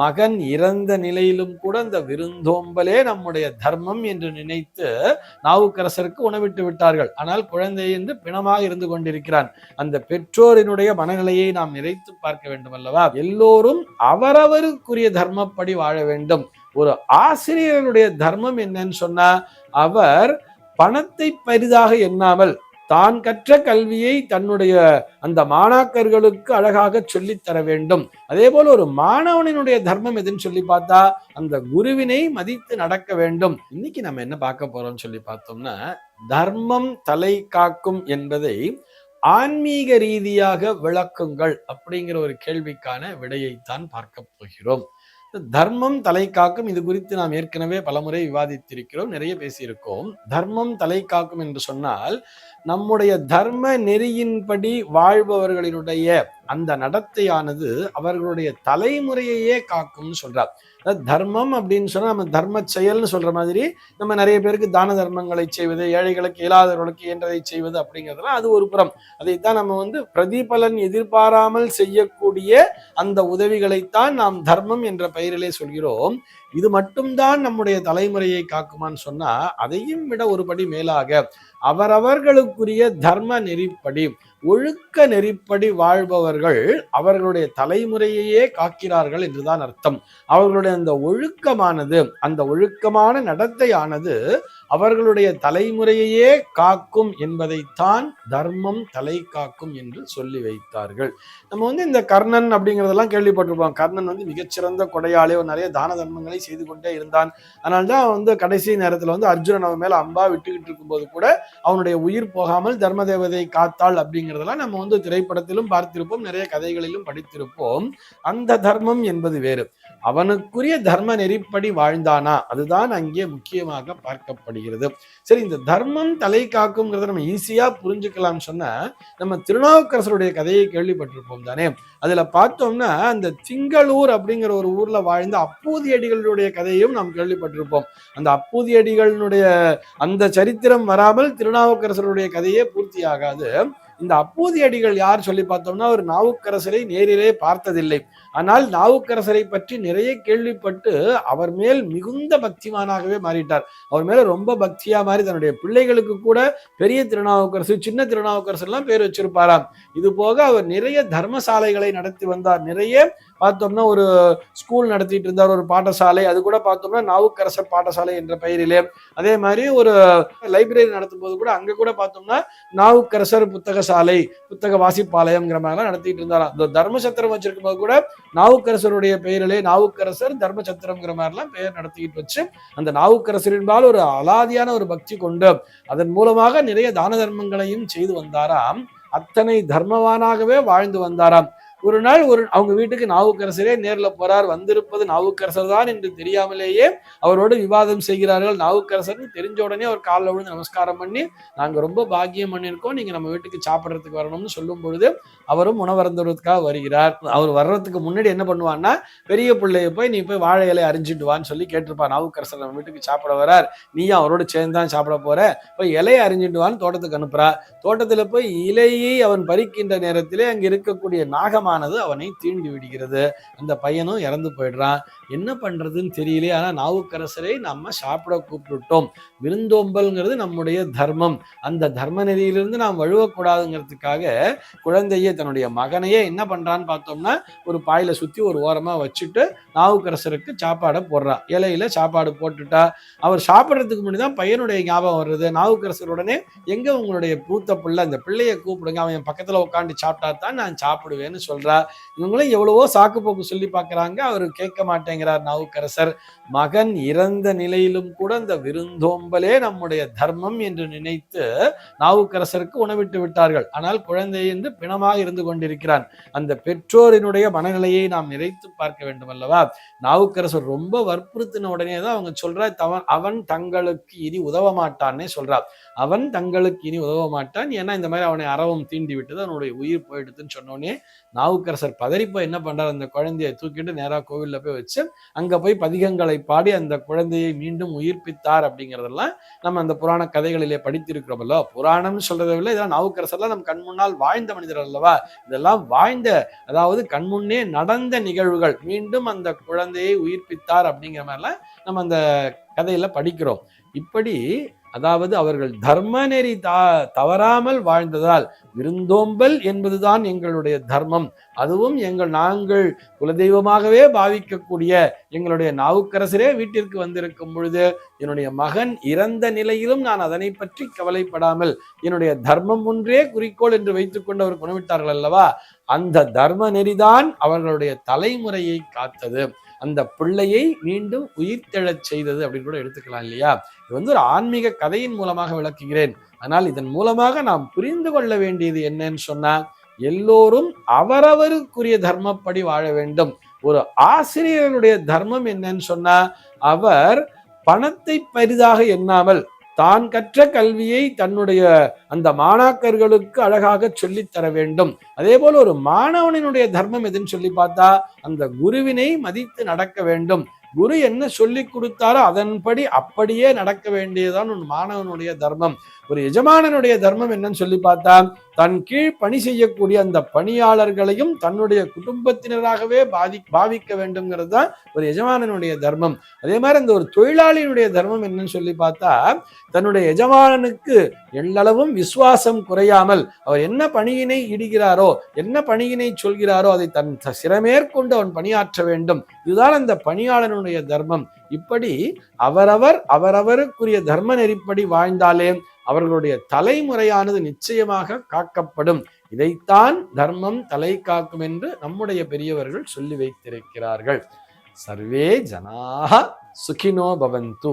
மகன் இறந்த நிலையிலும் கூட அந்த விருந்தோம்பலே நம்முடைய தர்மம் என்று நினைத்து நாவுக்கரசருக்கு உணவிட்டு விட்டார்கள். ஆனால் குழந்தை என்று பிணமாக இருந்து கொண்டிருக்கிறான். அந்த பெற்றோரினுடைய மனநிலையை நாம் நிறைத்து பார்க்க வேண்டும் அல்லவா எல்லோரும் அவரவருக்குரிய தர்மப்படி வாழ வேண்டும். ஒரு ஆசிரியருடைய தர்மம் என்னன்னு சொன்னா அவர் பணத்தை பெரிதாக எண்ணாமல் தான் கற்ற கல்வியை தன்னுடைய அந்த மாணாக்கர்களுக்கு அழகாக சொல்லித் தர வேண்டும். அதே போல ஒரு மாணவனினுடைய தர்மம் எதுன்னு சொல்லி பார்த்தா அந்த குருவினை மதித்து நடக்க வேண்டும். இன்னைக்கு நம்ம என்ன பார்க்க போறோம்னு சொல்லி பார்த்தோம்னா தர்மம் தலை காக்கும் என்பதை ஆன்மீக ரீதியாக விளக்குங்கள் அப்படிங்கிற ஒரு கேள்விக்கான விடையைத்தான் பார்க்க போகிறோம். தர்மம் தலை காக்கும் இது குறித்து நாம் ஏற்கனவே பலமுறை விவாதித்திருக்கிறோம் நிறைய பேசியிருக்கோம். தர்மம் தலை காக்கும் என்று சொன்னால் நம்முடைய தர்ம நெறியின்படி வாழ்பவர்களினுடைய அந்த நடத்தையானது அவர்களுடைய தலைமுறையையே காக்கும்னு சொல்றார். தர்மம் அப்படின்னு சொன்னா நம்ம தர்ம செயல்னு சொல்ற மாதிரி நம்ம நிறைய பேருக்கு தான தர்மங்களை செய்வது ஏழைகளுக்கு இயலாதவர்களுக்கு இயன்றதை செய்வது அப்படிங்கிறதுலாம் அது ஒரு புறம். அதைத்தான் நம்ம வந்து பிரதிபலன் எதிர்பாராமல் செய்யக்கூடிய அந்த உதவிகளைத்தான் நாம் தர்மம் என்ற பெயரிலே சொல்கிறோம். இது மட்டும்தான் நம்முடைய தலைமுறையை காக்குமான்னு சொன்னா அதையும் விட ஒருபடி மேலாக அவரவர்களுக்குரிய தர்ம நெறிப்படி ஒழுக்க நெறிப்படி வாழ்பவர்கள் அவர்களுடைய தலைமுறையையே காக்கிறார்கள் என்றுதான் அர்த்தம். அவர்களுடைய அந்த ஒழுக்கமானது அந்த ஒழுக்கமான நடத்தையானது அவர்களுடைய தலைமுறையையே காக்கும் என்பதைத்தான் தர்மம் தலை காக்கும் என்று சொல்லி வைத்தார்கள். நம்ம வந்து இந்த கர்ணன் அப்படிங்கிறதெல்லாம் கேள்விப்பட்டிருப்போம். கர்ணன் வந்து மிகச்சிறந்த கொடையாளி நிறைய தான தர்மங்களை செய்து கொண்டே இருந்தான். அதனால்தான் வந்து கடைசி நேரத்துல வந்து அர்ஜுனன் அவன் மேல அம்பா விட்டுக்கிட்டு இருக்கும்போது கூட அவனுடைய உயிர் போகாமல் தர்ம தேவதை காத்தாள் அப்படிங்கிறதெல்லாம் நம்ம வந்து திரைப்படத்திலும் பார்த்திருப்போம். நிறைய கதைகளிலும் படித்திருப்போம். அந்த தர்மம் என்பது வேறு. அவனுக்குரிய தர்ம நெறிப்படி வாழ்ந்தானா? அதுதான் அங்கே முக்கியமாக பார்க்கப்படுகிறது. சரி இந்த தர்மம் தலை காக்குங்கிறத நம்ம ஈஸியா புரிஞ்சுக்கலாம்னு சொன்னா நம்ம திருநாவுக்கரசருடைய கதையை கேள்விப்பட்டிருப்போம் தானே? அதுல பார்த்தோம்னா அந்த திங்களூர் அப்படிங்கிற ஒரு ஊர்ல வாழ்ந்த அப்பூதியடிகளுடைய கதையும் நாம் கேள்விப்பட்டிருப்போம். அந்த அப்பூதியடிகளினுடைய அந்த சரித்திரம் வராமல் திருநாவுக்கரசருடைய கதையே பூர்த்தி ஆகாது இந்த அப்பூதியடிகள் யார் சொல்லி பார்த்தோம்னா ஒரு நாவுக்கரசரை நேரிலே பார்த்ததில்லை. ஆனால் நாவுக்கரசரை பற்றி நிறைய கேள்விப்பட்டு அவர் மேல் மிகுந்த பக்திமானாகவே மாறிட்டார். அவர் மேல ரொம்ப பக்தியா மாறி தன்னுடைய பிள்ளைகளுக்கு கூட பெரிய திருநாவுக்கரசு சின்ன திருநாவுக்கரசு எல்லாம் பேர் வச்சிருப்பாராம். இது போக அவர் நிறைய தர்மசாலைகளை நடத்தி வந்தார். நிறைய பார்த்தோம்னா ஒரு ஸ்கூல் நடத்திட்டு இருந்தார் ஒரு பாடசாலை. அது கூட பார்த்தோம்னா நாவுக்கரசர் பாடசாலை என்ற பெயரிலே. அதே மாதிரி ஒரு லைப்ரரி நடத்தும் போது கூட அங்க கூட பார்த்தோம்னா நாவுக்கரசர் புத்தக சாலை புத்தக வாசிப்பாளையம்ங்கிற மாதிரிலாம் நடத்திட்டு இருந்தாராம். இந்த தர்மசத்திரம் வச்சிருக்கும் போது கூட நாவுக்கரசருடைய பெயரிலே நாவுக்கரசர் தர்மசத்திரம்ங்கிற மாதிரிலாம் பெயர் நடத்திக்கிட்டு வச்சு அந்த நாவுக்கரசரின்பால் ஒரு அலாதியான ஒரு பக்தி கொண்டு அதன் மூலமாக நிறைய தான தர்மங்களையும் செய்து வந்தாராம். அத்தனை தர்மவானாகவே வாழ்ந்து வந்தாராம். ஒரு நாள் ஒரு அவங்க வீட்டுக்கு நாவுக்கரசரே நேரில் போறார் வந்திருப்பது நாவுக்கரசர் தான் என்று தெரியாமலேயே அவரோடு விவாதம் செய்கிறார்கள். நாவுக்கரசர் தெரிஞ்ச உடனே அவர் காலில் விழுந்து நமஸ்காரம் பண்ணி நாங்கள் ரொம்ப பாக்கியம் பண்ணியிருக்கோம் நீங்க நம்ம வீட்டுக்கு சாப்பிட்றதுக்கு வரணும்னு சொல்லும் பொழுது அவரும் உணவருந்துறதுக்காக வருகிறார். அவர் வர்றதுக்கு முன்னாடி என்ன பண்ணுவான்னா பெரிய பிள்ளைய போய் நீ போய் வாழை இலை அரிஞ்சிட்டு வான்னு சொல்லி கேட்டிருப்பா நாவுக்கரசர் நம்ம வீட்டுக்கு சாப்பிட வரார். நீயும் அவரோட சேர்ந்து தான் சாப்பிட போற. போய் இலையை அரிஞ்சிட்டு வான்னு தோட்டத்துக்கு அனுப்புறா. தோட்டத்தில் போய் இலையை அவன் பறிக்கின்ற நேரத்திலே அங்கே இருக்கக்கூடிய மரணமானது அவனை தீண்டி விடுகிறது. அந்த பையனும் இறந்து போயிடுறான். என்ன பண்றதுன்னு தெரியலையே. ஆனா நாவுக்கரசரை நம்ம சாப்பிட கூப்பிட்டுட்டோம். விருந்தோம்பல்ங்கிறது நம்முடைய தர்மம். அந்த தர்ம நெறியிலிருந்து நாம் வழுவக்கூடாதுங்கிறதுக்காக குழந்தையே தன்னுடைய மகனையே என்ன பண்றான்னு பார்த்தோம்னா ஒரு பாயில சுத்தி ஒரு ஓரமா வச்சுட்டு நாவுக்கரசருக்கு சாப்பாடை போடுறா. இலையில சாப்பாடு போட்டுட்டா. அவர் சாப்பிட்றதுக்கு முன்னாடி தான் பையனுடைய ஞாபகம் வருது நாவுக்கரசர் உடனே எங்க உங்களுடைய பூத்த பிள்ளை? அந்த பிள்ளையை கூப்பிடுங்க. அவன் பக்கத்துல உட்காந்து சாப்பிட்டா தான் நான் சாப்பிடுவேன்னு சொல்றா. இவங்களும் எவ்வளவோ சாக்கு போக்கு சொல்லி பார்க்குறாங்க அவர் கேட்க மாட்டேங்கிறார் நாவுக்கரசர். மகன் இறந்த நிலையிலும் கூட அந்த விருந்தோம்பலே நம்முடைய தர்மம் என்று நினைத்து நாவுக்கரசருக்கு உணவிட்டு விட்டார்கள். ஆனால் குழந்தை என்று பிணமாக இருந்து கொண்டிருக்கிறான். அந்த பெற்றோரினுடைய மனநிலையை நாம் நிறைத்து பார்க்க வேண்டும் அல்லவா? நாவுக்கரசர் ரொம்ப வற்புறுத்தின உடனே தான் அவங்க சொல்றா தவன் அவன் தங்களுக்கு இனி உதவ மாட்டான்னே சொல்றா. அவன் தங்களுக்கு இனி உதவ மாட்டான். ஏன்னா இந்த மாதிரி அவனை அறவும் தீண்டி விட்டது அவனுடைய உயிர் போயிடுதுன்னு சொன்னோடனே நாவுக்கரசர் பதறிப்போ என்ன பண்ணுறார் அந்த குழந்தையை தூக்கிட்டு நேராக கோவில்ல போய் வச்சு அங்கே போய் பதிகங்களை பாடி அந்த குழந்தையை மீண்டும் உயிர்ப்பித்தார் அப்படிங்கிறதெல்லாம் நம்ம அந்த புராண கதைகளிலே படித்திருக்கிறோமல்லோ புராணம்னு சொல்றதை விட இதெல்லாம் நாவுக்கரசர்லாம் நம் கண் முன்னால் வாழ்ந்த மனிதர் அல்லவா? இதெல்லாம் வாழ்ந்த அதாவது கண்முன்னே நடந்த நிகழ்வுகள் மீண்டும் அந்த குழந்தையை உயிர்ப்பித்தார் அப்படிங்கிற மாதிரிலாம் நம்ம அந்த கதையில படிக்கிறோம். இப்படி அதாவது அவர்கள் தர்ம நெறி தா தவறாமல் வாழ்ந்ததால் விருந்தோம்பல் என்பதுதான் எங்களுடைய தர்மம். அதுவும் எங்கள் நாங்கள் குலதெய்வமாகவே பாவிக்கக்கூடிய எங்களுடைய நாவுக்கரசரே வீட்டிற்கு வந்திருக்கும் பொழுது என்னுடைய மகன் இறந்த நிலையிலும் நான் அதனை பற்றி கவலைப்படாமல் என்னுடைய தர்மம் ஒன்றே குறிக்கோள் என்று வைத்துக்கொண்டு அவர் குணமிட்டார்கள் அல்லவா? அந்த தர்ம நெறிதான் அவர்களுடைய தலைமுறையை காத்தது. அந்த பிள்ளையை மீண்டும் உயிர்த்தெழச் செய்தது அப்படின்னு கூட எடுத்துக்கலாம் இல்லையா? இது வந்து ஒரு ஆன்மீக கதையின் மூலமாக விளக்குகிறேன். ஆனால் இதன் மூலமாக நாம் புரிந்து கொள்ள வேண்டியது என்னன்னு சொன்னா எல்லோரும் அவரவருக்குரிய தர்மப்படி வாழ வேண்டும். ஒரு ஆசிரியருடைய தர்மம் என்னன்னு சொன்னா அவர் பணத்தை பெரிதாக எண்ணாமல் தான் கற்ற கல்வியை தன்னுடைய அந்த மாணாக்கர்களுக்கு அழகாக சொல்லித் தர வேண்டும். அதே போல ஒரு மாணவனினுடைய தர்மம் எதுன்னு சொல்லி பார்த்தா அந்த குருவினை மதித்து நடக்க வேண்டும். குரு என்ன சொல்லி கொடுத்தாரோ அதன்படி அப்படியே நடக்க வேண்டியதுதான் ஒரு மாணவனுடைய தர்மம். ஒரு எஜமானனுடைய தர்மம் என்னன்னு சொல்லி பார்த்தா தன் கீழ் பணி செய்யக்கூடிய அந்த பணியாளர்களையும் தன்னுடைய குடும்பத்தினராகவே பாதி பாவிக்க வேண்டும்ங்கிறது தான் ஒரு எஜமானனுடைய தர்மம். அதே மாதிரி அந்த ஒரு தொழிலாளியினுடைய தர்மம் என்னன்னு சொல்லி பார்த்தா தன்னுடைய எஜமானனுக்கு எள்ளளவும் விசுவாசம் குறையாமல் அவர் என்ன பணியினை இடுகிறாரோ என்ன பணியினை சொல்கிறாரோ அதை தன் சிறமேற்கொண்டு அவன் பணியாற்ற வேண்டும். இதுதான் அந்த பணியாளனுடைய தர்மம். இப்படி அவரவர் அவரவருக்குரிய தர்ம நெறிப்படி வாழ்ந்தாலே அவர்களுடைய தலைமுறையானது நிச்சயமாக காக்கப்படும். இதைத்தான் தர்மம் தலை காக்கும் என்று நம்முடைய பெரியவர்கள் சொல்லி வைத்திருக்கிறார்கள். சர்வே ஜனாக சுகினோ பவந்து.